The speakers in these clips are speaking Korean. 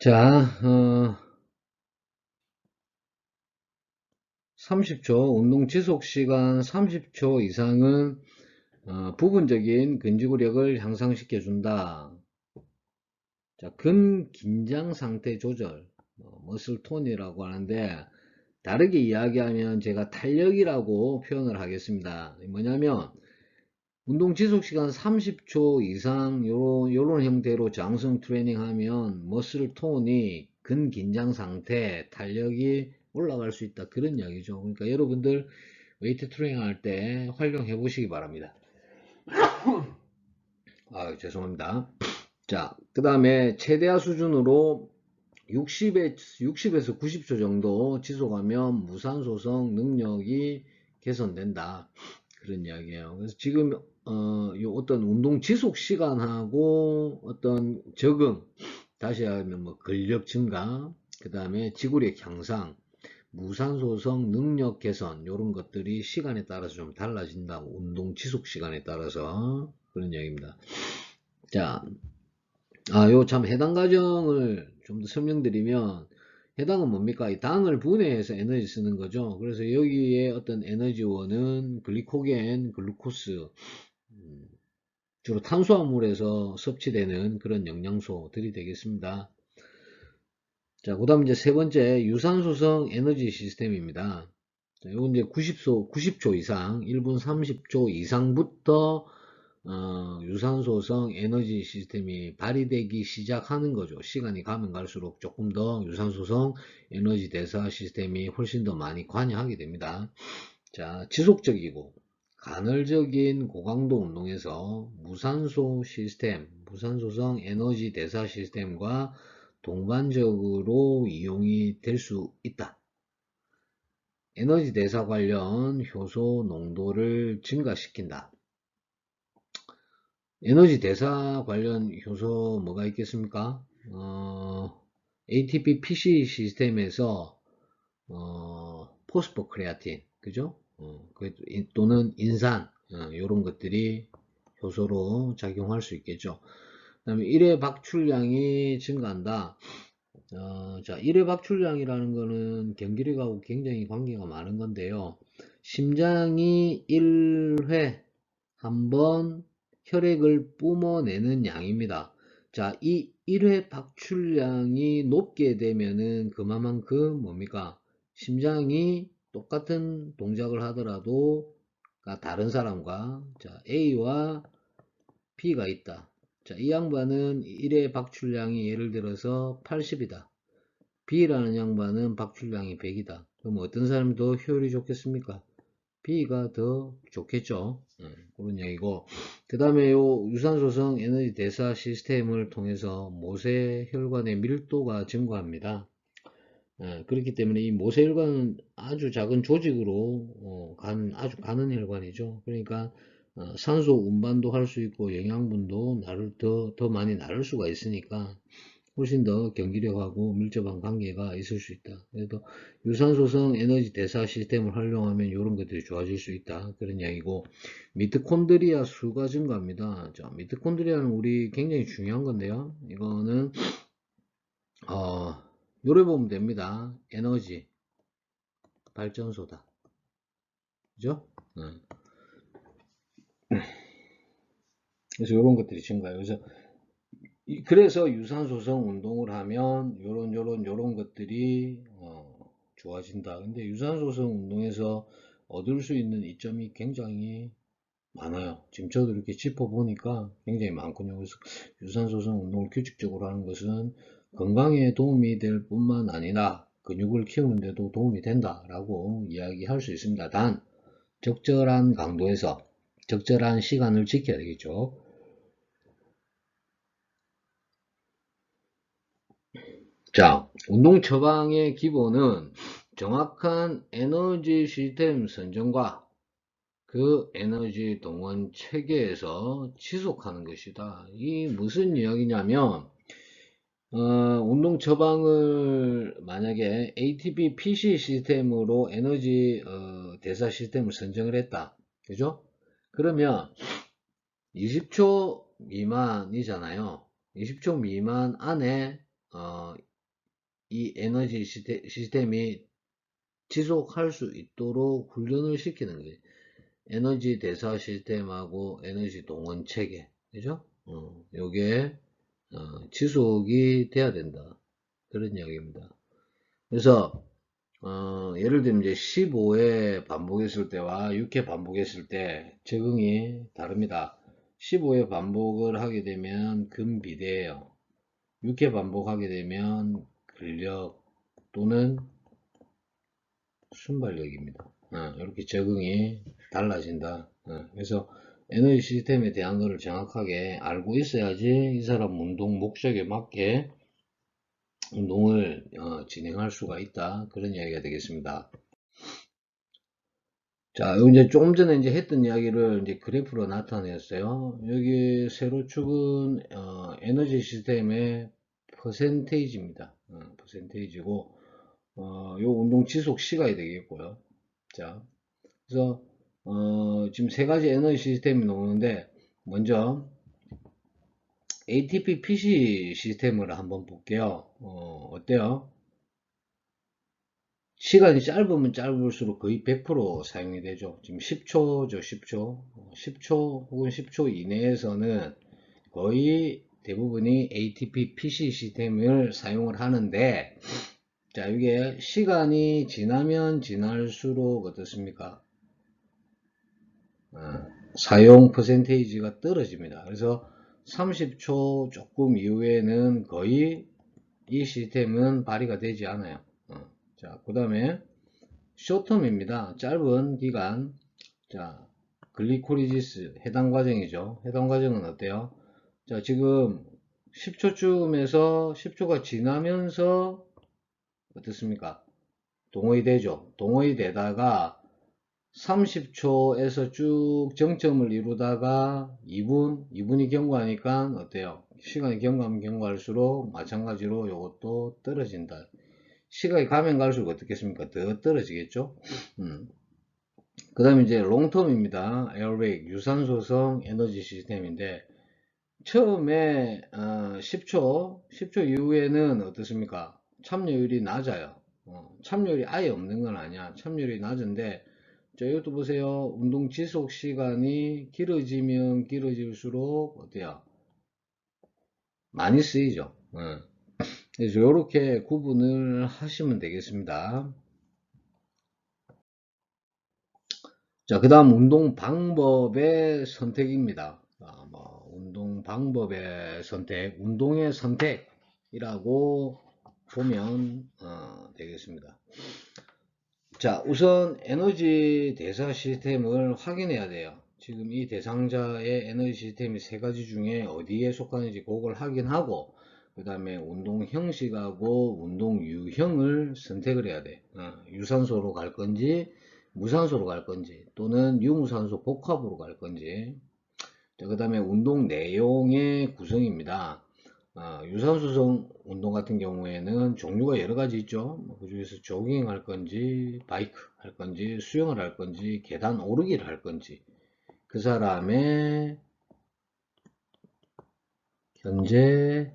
자, 어, 30초, 운동 지속 시간 30초 이상은 어, 부분적인 근지구력을 향상시켜 준다. 자, 근 긴장 상태 조절, 뭐, 머슬 톤이라고 하는데 다르게 이야기하면 제가 탄력이라고 표현을 하겠습니다. 뭐냐면 운동 지속 시간 30초 이상 요런, 요런 형태로 저항성 트레이닝 하면 머슬 톤이 근 긴장 상태 탄력이 올라갈 수 있다. 그런 이야기죠. 그러니까 여러분들 웨이트 트레이닝 할 때 활용해 보시기 바랍니다. 아 죄송합니다. 자그 다음에 최대화 수준으로 60에, 60에서 90초 정도 지속하면 무산소성 능력이 개선된다. 그런 이야기예요. 그래서 지금 어, 요 어떤 운동 지속 시간하고 어떤 적응, 다시 하면 뭐 근력 증가, 그 다음에 지구력 향상, 무산소성 능력 개선, 이런 것들이 시간에 따라서 좀 달라진다. 운동 지속 시간에 따라서. 그런 이야기입니다. 자, 아, 요 참 해당 과정을 좀 더 설명드리면, 해당은 뭡니까? 이 당을 분해해서 에너지 쓰는 거죠. 그래서 여기에 어떤 에너지원은 글리코겐, 글루코스, 주로 탄수화물에서 섭취되는 그런 영양소들이 되겠습니다. 자, 그 다음 이제 세 번째 유산소성 에너지 시스템입니다. 자, 요건 이제 90소, 90초 이상, 1분 30초 이상부터 어, 유산소성 에너지 시스템이 발휘되기 시작하는 거죠. 시간이 가면 갈수록 조금 더 유산소성 에너지 대사 시스템이 훨씬 더 많이 관여하게 됩니다. 자, 지속적이고 간헐적인 고강도 운동에서 무산소 시스템, 무산소성 에너지 대사 시스템과 동반적으로 이용이 될 수 있다. 에너지 대사 관련 효소 농도를 증가시킨다. 에너지 대사 관련 효소 뭐가 있겠습니까? 어, ATP PC 시스템에서 어, 포스포 크레아틴, 그죠? 어, 그, 또는 인산 이런 어, 것들이 효소로 작용할 수 있겠죠. 그 다음에 1회 박출량이 증가한다. 어, 자, 1회 박출량이라는 거는 경기력하고 굉장히 관계가 많은 건데요. 심장이 1회 한 번 혈액을 뿜어내는 양입니다. 자, 이 1회 박출량이 높게 되면은 그만큼 뭡니까? 심장이 똑같은 동작을 하더라도 다른 사람과 자, A와 B가 있다. 자, 이 양반은 1의 박출량이 예를 들어서 80이다. B라는 양반은 박출량이 100이다. 그럼 어떤 사람이 더 효율이 좋겠습니까? B가 더 좋겠죠. 네, 그런 얘기고. 그 다음에 요 유산소성 에너지 대사 시스템을 통해서 모세 혈관의 밀도가 증가합니다. 예, 그렇기 때문에 이 모세혈관은 아주 작은 조직으로 어, 간, 아주 가는 혈관이죠. 그러니까 어, 산소 운반도 할 수 있고 영양분도 나를 더, 더 많이 나를 수가 있으니까 훨씬 더 경기력하고 밀접한 관계가 있을 수 있다. 그래도 유산소성 에너지 대사 시스템을 활용하면 이런 것들이 좋아질 수 있다. 그런 이야기고 미토콘드리아 수가 증가합니다. 자, 미토콘드리아는 우리 굉장히 중요한 건데요. 이거는 어, 노래 보면 됩니다. 에너지 발전소다. 그죠? 네. 그래서 이런 것들이 증가해요. 그래서 그래서 유산소성 운동을 하면 요런 요런 요런 것들이 어, 좋아진다. 근데 유산소성 운동에서 얻을 수 있는 이점이 굉장히 많아요. 지금 저도 이렇게 짚어보니까 굉장히 많군요. 그래서 유산소성 운동을 규칙적으로 하는 것은 건강에 도움이 될 뿐만 아니라 근육을 키우는데도 도움이 된다라고 이야기할 수 있습니다. 단 적절한 강도에서 적절한 시간을 지켜야 되겠죠. 자, 운동 처방의 기본은 정확한 에너지 시스템 선정과 그 에너지 동원 체계에서 지속하는 것이다. 이 무슨 이야기냐면 어, 운동 처방을 만약에 ATP PC 시스템으로 에너지 어, 대사 시스템을 선정을 했다. 그죠? 그러면 20초 미만이잖아요. 20초 미만 안에 어, 이 에너지 시스템이 지속할 수 있도록 훈련을 시키는 거예요. 에너지 대사 시스템하고 에너지 동원 체계. 그죠? 어, 요게, 어, 지속이 돼야 된다. 그런 이야기입니다. 그래서, 어, 예를 들면 이제 15회 반복했을 때와 6회 반복했을 때 적응이 다릅니다. 15회 반복을 하게 되면 근비대예요. 6회 반복하게 되면 근력 또는 순발력입니다. 어, 이렇게 적응이 달라진다. 어, 그래서 에너지 시스템에 대한 것을 정확하게 알고 있어야지 이 사람 운동 목적에 맞게 운동을 어, 진행할 수가 있다. 그런 이야기가 되겠습니다. 자, 요 이제 조금 전에 이제 했던 이야기를 이제 그래프로 나타냈어요. 여기 세로축은 어, 에너지 시스템의 퍼센테이지입니다. 어, 퍼센테이지고 어, 요 운동 지속 시간이 되겠고요. 자, 그래서 어, 지금 세 가지 에너지 시스템이 나오는데 먼저 ATP PC 시스템을 한번 볼게요. 어, 어때요? 시간이 짧으면 짧을수록 거의 100% 사용이 되죠. 지금 10초죠, 10초. 10초 혹은 10초 이내에서는 거의 대부분이 ATP PC 시스템을 사용을 하는데, 자, 이게 시간이 지나면 지날수록 어떻습니까? 아, 사용 퍼센테이지가 떨어집니다. 그래서 30초 조금 이후에는 거의 이 시스템은 발휘가 되지 않아요. 어. 자, 그 다음에 쇼텀입니다. 짧은 기간. 자, 글리코리지스 해당 과정이죠. 해당 과정은 어때요? 자, 지금 10초쯤에서 10초가 지나면서 어떻습니까? 동호이 되죠. 동호이 되다가 30초에서 쭉 정점을 이루다가 2분, 2분이 경과하니까 어때요? 시간이 경과하면 경과할수록 마찬가지로 이것도 떨어진다. 시간이 가면 갈수록 어떻겠습니까? 더 떨어지겠죠? 음. 그 다음에 이제 롱텀입니다. 에어백 유산소성 에너지 시스템인데 처음에 어, 10초, 10초 이후에는 어떻습니까? 참여율이 낮아요. 어, 참여율이 아예 없는 건 아니야. 참여율이 낮은데 자, 이것도 보세요. 운동 지속 시간이 길어지면 길어질수록 어때요? 많이 쓰이죠. 어. 그래서 이렇게 구분을 하시면 되겠습니다. 자, 그 다음 운동 방법의 선택입니다. 아, 뭐 운동 방법의 선택, 운동의 선택이라고 보면 어, 되겠습니다. 자, 우선 에너지 대사 시스템을 확인해야 돼요. 지금 이 대상자의 에너지 시스템이 세 가지 중에 어디에 속하는지 그걸 확인하고 그 다음에 운동 형식하고 운동 유형을 선택을 해야 돼. 어, 유산소로 갈 건지 무산소로 갈 건지 또는 유무산소 복합으로 갈 건지 그 다음에 운동 내용의 구성입니다. 어, 유산소성 운동 같은 경우에는 종류가 여러 가지 있죠. 뭐그 중에서 조깅 할 건지, 바이크 할 건지, 수영을 할 건지, 계단 오르기를 할 건지, 그 사람의 현재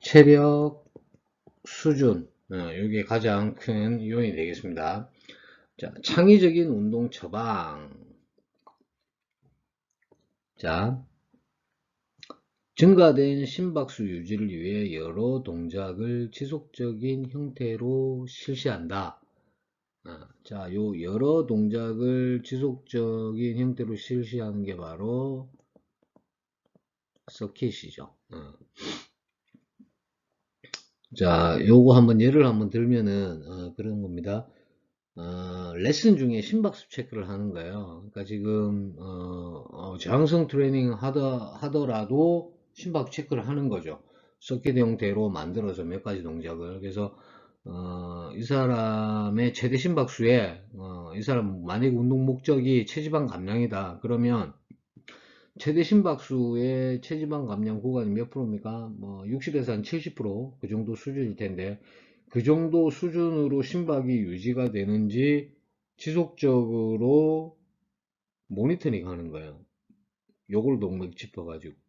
체력 수준, 어, 이게 가장 큰 요인이 되겠습니다. 자, 창의적인 운동 처방. 자, 증가된 심박수 유지를 위해 여러 동작을 지속적인 형태로 실시한다. 아, 자, 요 여러 동작을 지속적인 형태로 실시하는 게 바로 서킷이죠. 어. 자, 요거 한번 예를 한번 들면은 어, 그런 겁니다. 어, 레슨 중에 심박수 체크를 하는 거예요. 그러니까 지금 어, 어, 저항성 트레이닝 하더, 하더라도 심박 체크를 하는 거죠. 서킷 형태로 만들어서 몇 가지 동작을. 그래서 어, 이 사람의 최대 심박수에 어, 이 사람 만약 운동 목적이 체지방 감량이다. 그러면 최대 심박수의 체지방 감량 구간이 몇 프로입니까? 뭐 60에서 한 70%그 정도 수준일 텐데 그 정도 수준으로 심박이 유지가 되는지 지속적으로 모니터링 하는 거예요. 요걸 동맥 짚어가지고.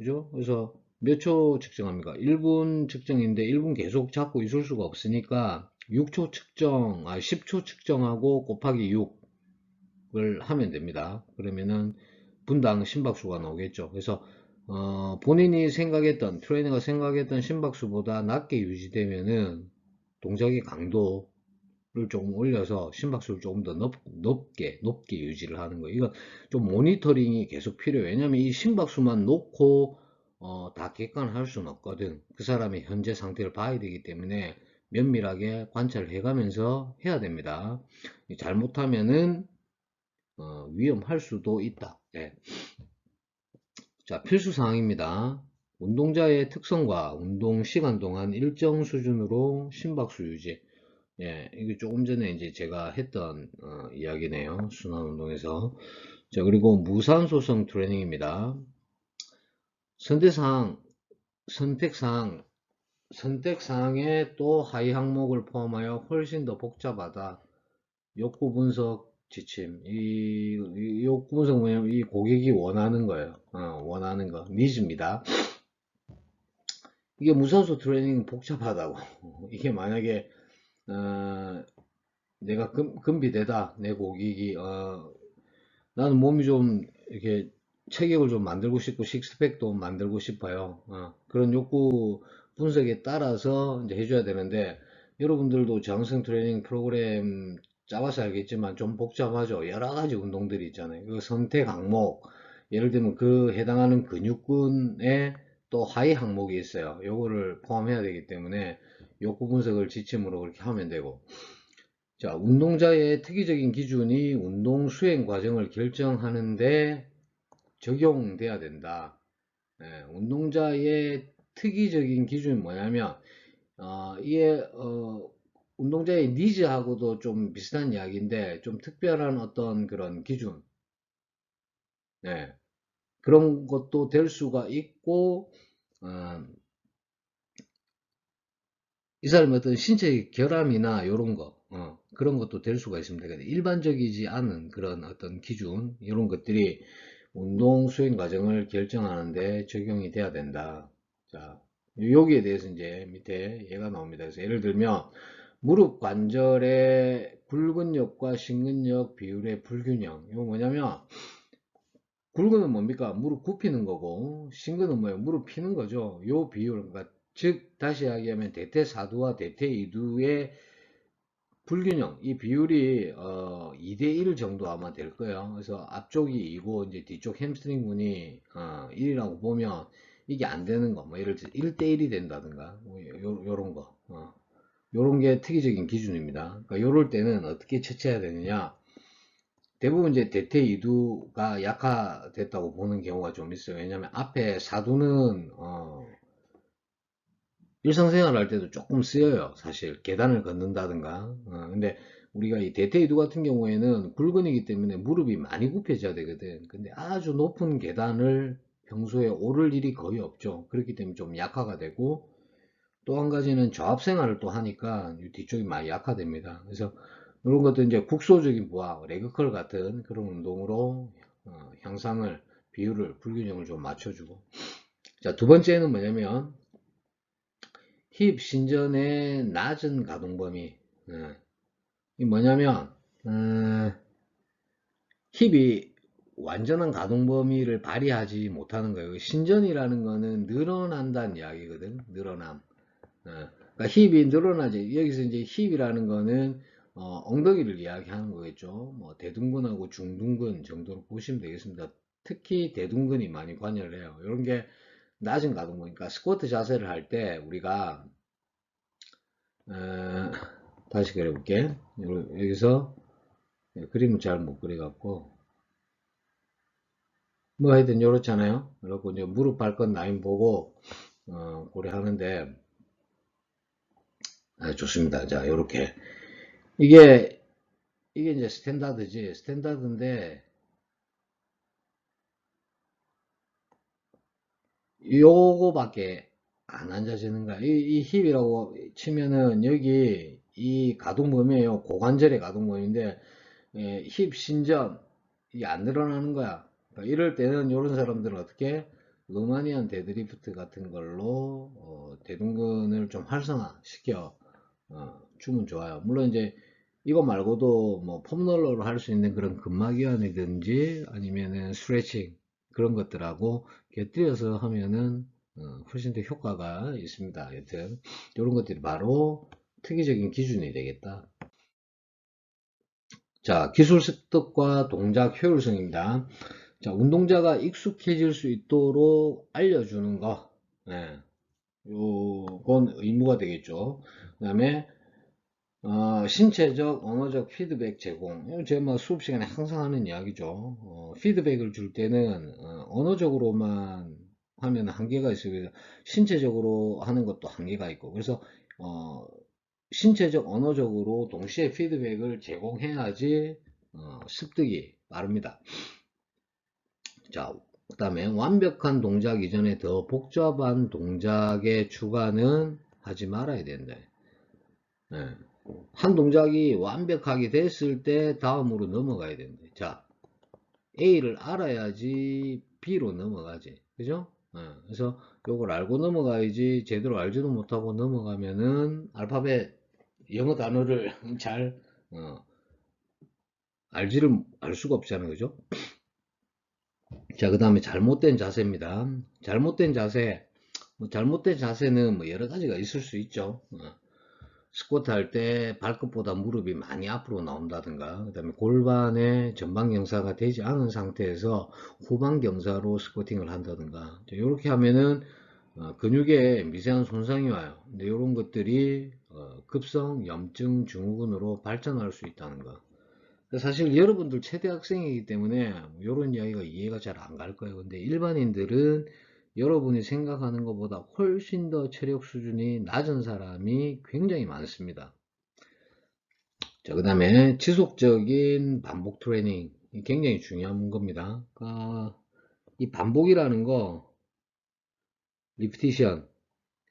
그죠? 그래서 몇 초 측정합니까? 1분 측정인데 1분 계속 잡고 있을 수가 없으니까 6초 측정, 아 10초 측정하고 곱하기 6을 하면 됩니다. 그러면은 분당 심박수가 나오겠죠. 그래서 어, 본인이 생각했던 트레이너가 생각했던 심박수보다 낮게 유지되면은 동작의 강도 를 조금 올려서 심박수를 조금 더 높, 높게 높게 유지를 하는 거예요. 이건 좀 모니터링이 계속 필요해요. 왜냐면 이 심박수만 놓고 어, 다 객관할 수는 없거든. 그 사람의 현재 상태를 봐야 되기 때문에 면밀하게 관찰을 해가면서 해야 됩니다. 잘못하면은 어, 위험할 수도 있다. 네. 자, 필수 사항입니다. 운동자의 특성과 운동 시간 동안 일정 수준으로 심박수 유지. 예, 이게 조금 전에 이제 제가 했던 어, 이야기네요. 순환 운동에서. 자, 그리고 무산소성 트레이닝입니다. 선택사항, 선택사항, 선택사항에 또 하위 항목을 포함하여 훨씬 더 복잡하다. 욕구 분석, 지침. 이, 이 욕구 분석 뭐냐면 이 고객이 원하는 거예요. 어, 원하는 거. 니즈입니다. 이게 무선수 트레이닝 복잡하다고. 이게 만약에 어, 내가 금, 금비되다. 내 고객이 어, 나는 몸이 좀 이렇게 체격을 좀 만들고 싶고 식스팩도 만들고 싶어요. 어, 그런 욕구 분석에 따라서 이제 해줘야 되는데 여러분들도 정성 트레이닝 프로그램 짜봐서 알겠지만 좀 복잡하죠. 여러 가지 운동들이 있잖아요. 그 선택 항목, 예를 들면 그 해당하는 근육군의 또 하위 항목이 있어요. 요거를 포함해야 되기 때문에 욕구 분석을 지침으로 그렇게 하면 되고. 자, 운동자의 특이적인 기준이 운동 수행 과정을 결정하는데 적용돼야 된다. 예, 운동자의 특이적인 기준이 뭐냐면, 어, 이게, 어, 운동자의 니즈하고도 좀 비슷한 이야기인데 좀 특별한 어떤 그런 기준 네. 그런 것도 될 수가 있고 어, 이 사람의 어떤 신체 결함이나 이런 거 어, 그런 것도 될 수가 있습니다. 일반적이지 않은 그런 어떤 기준 이런 것들이 운동 수행 과정을 결정하는데 적용이 돼야 된다. 자 여기에 대해서 이제 밑에 얘가 나옵니다. 그래서 예를 들면 무릎 관절의 굴근력과 신근력 비율의 불균형. 이거 뭐냐면 굴근은 뭡니까? 무릎 굽히는 거고 신근은 뭐예요? 무릎 피는 거죠. 요 비율. 그러니까 즉 다시 이야기하면 대퇴사두와 대퇴이두의 불균형 이 비율이 어, 2대1 정도 아마 될 거예요. 그래서 앞쪽이 2고 이제 뒤쪽 햄스트링근이 어, 1이라고 보면 이게 안 되는 거, 뭐 예를 들어 1대1이 된다든가 뭐 요, 요런 거. 어. 요런 게 특이적인 기준입니다. 그러니까 요럴 때는 어떻게 처치해야 되느냐. 대부분 이제 대퇴 이두가 약화됐다고 보는 경우가 좀 있어요. 왜냐하면 앞에 사두는 어 일상생활 할 때도 조금 쓰여요. 사실 계단을 걷는다든가. 어 근데 우리가 이 대퇴 이두 같은 경우에는 굵은이기 때문에 무릎이 많이 굽혀져야 되거든. 근데 아주 높은 계단을 평소에 오를 일이 거의 없죠. 그렇기 때문에 좀 약화가 되고 또 한 가지는 저압 생활을 또 하니까 뒤쪽이 많이 약화됩니다. 그래서 이런 것도 이제 국소적인 부하, 레그컬 같은 그런 운동으로 어, 향상을, 비율을, 불균형을 좀 맞춰주고. 자, 두 번째는 뭐냐면, 힙 신전의 낮은 가동 범위. 어, 이 뭐냐면, 어, 힙이 완전한 가동 범위를 발휘하지 못하는 거예요. 신전이라는 거는 늘어난다는 이야기거든. 늘어남. 어, 그러니까 힙이 늘어나지. 여기서 이제 힙이라는 거는 어, 엉덩이를 이야기하는 거겠죠. 뭐 대둔근하고 중둔근 정도로 보시면 되겠습니다. 특히 대둔근이 많이 관여를 해요. 이런 게 낮은 그러니까 스쿼트 자세를 할 때 우리가 어, 다시 그려볼게. 여기서 그림을 잘 못 그려갖고 뭐 하여튼 이렇잖아요. 그렇고 이제 무릎 발건 라인 보고 어, 고려하는데 아, 좋습니다. 자, 요렇게. 이게, 이게 이제 스탠다드지. 스탠다드인데, 요거밖에 안 앉아지는 거야. 이, 이 힙이라고 치면은 여기 이 가동범위에요. 고관절의 가동범위인데, 예, 힙 신전, 이게 안 늘어나는 거야. 그러니까 이럴 때는 이런 사람들은 어떻게 루마니안 데드리프트 같은 걸로 어, 대둔근을 좀 활성화시켜 어, 주면 좋아요. 물론 이제 이거 말고도 뭐 폼롤러로 할 수 있는 그런 근막이완이든지 아니면은 스트레칭 그런 것들하고 곁들여서 하면은 어, 훨씬 더 효과가 있습니다. 여튼 이런 것들이 바로 특이적인 기준이 되겠다. 자, 기술 습득과 동작 효율성입니다. 자, 운동자가 익숙해질 수 있도록 알려주는 거. 네. 요건 의무가 되겠죠. 그 다음에, 어, 신체적, 언어적 피드백 제공. 제가 뭐 수업 시간에 항상 하는 이야기죠. 어, 피드백을 줄 때는, 어, 언어적으로만 하면 한계가 있어요. 신체적으로 하는 것도 한계가 있고. 그래서, 어, 신체적, 언어적으로 동시에 피드백을 제공해야지 어, 습득이 빠릅니다. 자, 그 다음에 완벽한 동작 이전에 더 복잡한 동작의 추가는 하지 말아야 된다. 네. 한 동작이 완벽하게 됐을 때 다음으로 넘어가야 된다. 자, A를 알아야지 B로 넘어가지. 그죠? 네. 그래서 요걸 알고 넘어가야지 제대로 알지도 못하고 넘어가면은 알파벳 영어 단어를 잘 어, 알지를 알 수가 없잖아요. 그죠? 자, 그 다음에 잘못된 자세입니다. 잘못된 자세, 뭐 잘못된 자세는 뭐 여러 가지가 있을 수 있죠. 어. 스쿼트 할 때 발끝보다 무릎이 많이 앞으로 나온다든가, 그 다음에 골반의 전방 경사가 되지 않은 상태에서 후방 경사로 스쿼팅을 한다든가, 이렇게 하면은 어, 근육에 미세한 손상이 와요. 근데 이런 것들이 어, 급성 염증 증후군으로 발전할 수 있다는 거. 사실 여러분들 최대 학생이기 때문에 이런 이야기가 이해가 잘 안 갈 거예요. 근데 일반인들은 여러분이 생각하는 것보다 훨씬 더 체력 수준이 낮은 사람이 굉장히 많습니다. 자, 그 다음에 지속적인 반복 트레이닝. 굉장히 중요한 겁니다. 그러니까 이 반복이라는 거, 리피티션,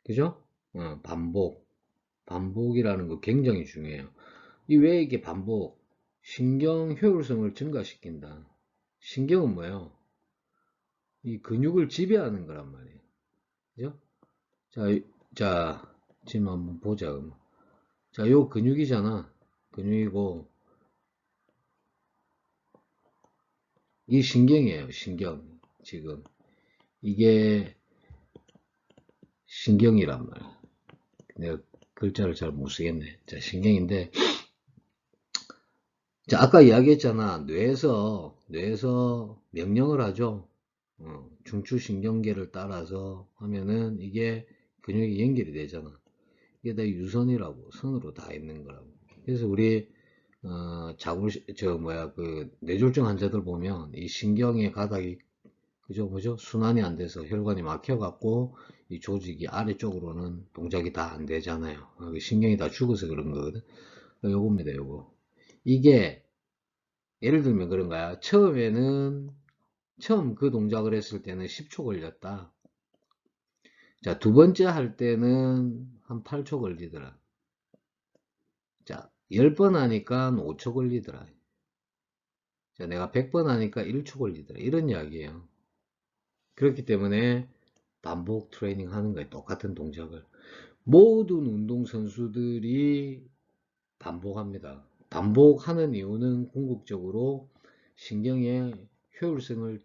그죠? 어, 반복. 반복이라는 거 굉장히 중요해요. 이 왜 이게 반복? 신경 효율성을 증가시킨다. 신경은 뭐예요? 이 근육을 지배하는 거란 말이에요. 그죠? 자, 자, 지금 한번 보자. 자, 요 근육이잖아. 근육이고, 이 신경이에요. 신경. 지금. 이게 신경이란 말이야. 내가 글자를 잘 못 쓰겠네. 자, 신경인데, 자, 아까 이야기했잖아. 뇌에서, 뇌에서 명령을 하죠. 어, 중추신경계를 따라서 하면은 이게 근육이 연결이 되잖아. 이게 다 유선이라고, 선으로 다 있는 거라고. 그래서 우리, 어, 자굴, 저, 뭐야, 그, 뇌졸중 환자들 보면 이 신경의 가닥이, 그죠, 뭐죠? 순환이 안 돼서 혈관이 막혀갖고 이 조직이 아래쪽으로는 동작이 다 안 되잖아요. 어, 그 신경이 다 죽어서 그런 거거든. 요겁니다, 요거. 이게 예를 들면 그런 거야. 처음에는 처음 그 동작을 했을 때는 10초 걸렸다. 자, 두 번째 할 때는 한 8초 걸리더라. 자, 10번 하니까 5초 걸리더라. 자, 내가 100번 하니까 1초 걸리더라. 이런 이야기예요. 그렇기 때문에 반복 트레이닝 하는 거예요. 똑같은 동작을. 모든 운동선수들이 반복합니다. 반복하는 이유는 궁극적으로 신경의 효율성을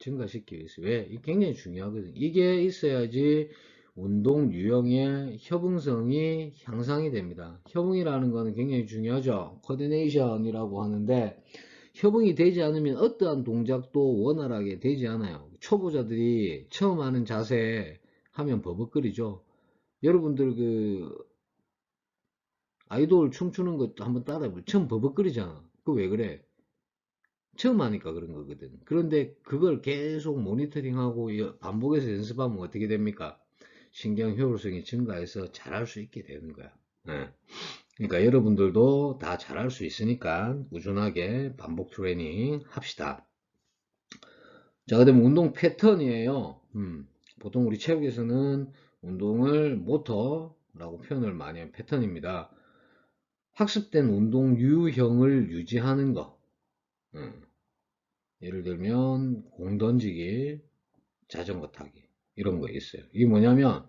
증가시키기 위해서. 왜? 이게 굉장히 중요하거든요. 이게 있어야지 운동 유형의 협응성이 향상이 됩니다. 협응이라는 것은 굉장히 중요하죠. 코디네이션이라고 하는데 협응이 되지 않으면 어떠한 동작도 원활하게 되지 않아요. 초보자들이 처음 하는 자세 하면 버벅거리죠. 여러분들 그 아이돌 춤추는 것도 한번 따라해보죠. 처음 버벅거리잖아. 그 왜 그래? 처음 하니까 그런 거거든. 그런데 그걸 계속 모니터링하고 반복해서 연습하면 어떻게 됩니까? 신경 효율성이 증가해서 잘할 수 있게 되는 거야. 네. 그러니까 여러분들도 다 잘할 수 있으니까 꾸준하게 반복 트레이닝 합시다. 자, 그 다음에 운동 패턴이에요. 음, 보통 우리 체육에서는 운동을 모터라고 표현을 많이 하는 패턴입니다. 학습된 운동 유형을 유지하는 거. 음. 예를 들면 공 던지기, 자전거 타기. 이런 거 있어요. 이게 뭐냐면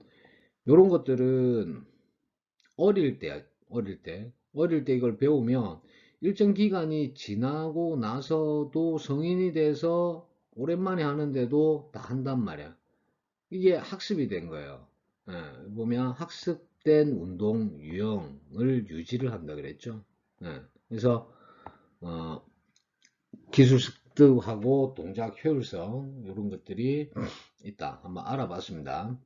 이런 것들은 어릴 때 어릴 때 어릴 때 이걸 배우면 일정 기간이 지나고 나서도 성인이 돼서 오랜만에 하는데도 다 한단 말이야. 이게 학습이 된 거예요. 예, 보면 학습된 운동 유형을 유지를 한다 그랬죠. 예, 그래서 어, 기술 습득하고 동작 효율성 이런 것들이 있다. 한번 알아봤습니다.